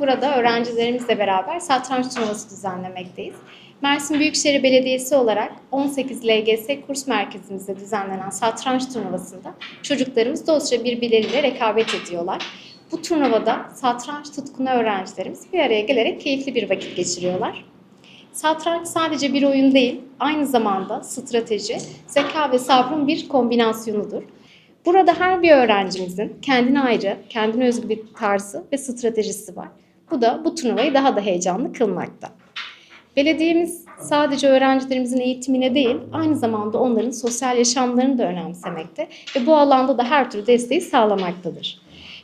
Burada öğrencilerimizle beraber satranç turnuvası düzenlemekteyiz. Mersin Büyükşehir Belediyesi olarak 18 LGS kurs merkezimizde düzenlenen satranç turnuvasında çocuklarımız dostça birbirleriyle rekabet ediyorlar. Bu turnuvada satranç tutkunu öğrencilerimiz bir araya gelerek keyifli bir vakit geçiriyorlar. Satranç sadece bir oyun değil, aynı zamanda strateji, zeka ve sabrın bir kombinasyonudur. Burada her bir öğrencimizin kendine ayrı, kendine özgü bir tarzı ve stratejisi var. Bu da bu turnuvayı daha da heyecanlı kılmakta. Belediyemiz sadece öğrencilerimizin eğitimine değil, aynı zamanda onların sosyal yaşamlarını da önemsemekte ve bu alanda da her türlü desteği sağlamaktadır.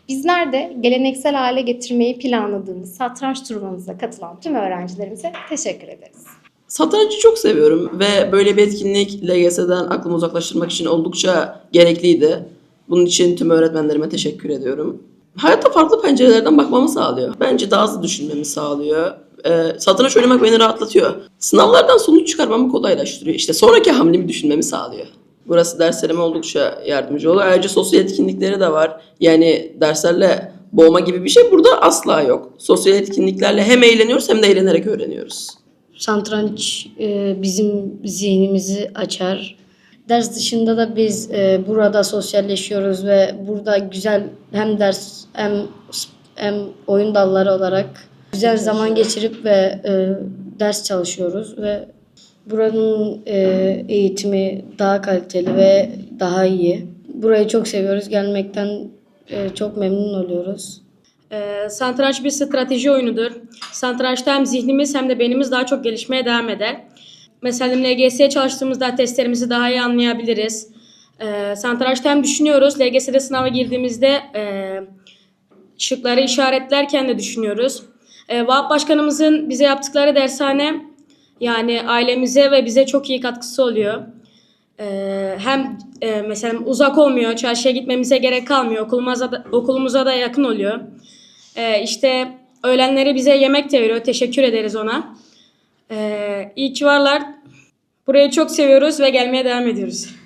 Bizler de geleneksel hale getirmeyi planladığımız satranç turnuvamıza katılan tüm öğrencilerimize teşekkür ederiz. Satrancı çok seviyorum ve böyle bir etkinlik LGS'den aklımı uzaklaştırmak için oldukça gerekliydi. Bunun için tüm öğretmenlerime teşekkür ediyorum. Hayata farklı pencerelerden bakmamı sağlıyor. Bence daha hızlı düşünmemi sağlıyor. Ee, satranç oynamak beni rahatlatıyor. Sınavlardan sonuç çıkarmamı kolaylaştırıyor. İşte sonraki hamlemi düşünmemi sağlıyor. Burası derslerime oldukça yardımcı oluyor. Ayrıca sosyal etkinlikleri de var. Yani derslerle boğma gibi bir şey burada asla yok. Sosyal etkinliklerle hem eğleniyoruz hem de eğlenerek öğreniyoruz. Satranç e, bizim zihnimizi açar. Ders dışında da biz e, burada sosyalleşiyoruz ve burada güzel hem ders hem hem oyun dalları olarak güzel zaman geçirip ve e, ders çalışıyoruz ve buranın e, eğitimi daha kaliteli ve daha iyi. Burayı çok seviyoruz. Gelmekten e, çok memnun oluyoruz. Ee, satranç bir strateji oyunudur. Satrançta hem zihnimiz hem de beynimiz daha çok gelişmeye devam eder. Mesela LGS'ye çalıştığımızda testlerimizi daha iyi anlayabiliriz. Ee, satrançta hem düşünüyoruz. LGS'de sınava girdiğimizde e, şıkları işaretlerken de düşünüyoruz. Ee, Vahap Başkanımızın bize yaptıkları dershane yani ailemize ve bize çok iyi katkısı oluyor. Ee, hem e, mesela uzak olmuyor, çarşıya gitmemize gerek kalmıyor, okulumuza da, okulumuza da yakın oluyor. Ee, işte öğlenleri bize yemek de veriyor, teşekkür ederiz ona. İyi ki varlar. Burayı çok seviyoruz ve gelmeye devam ediyoruz.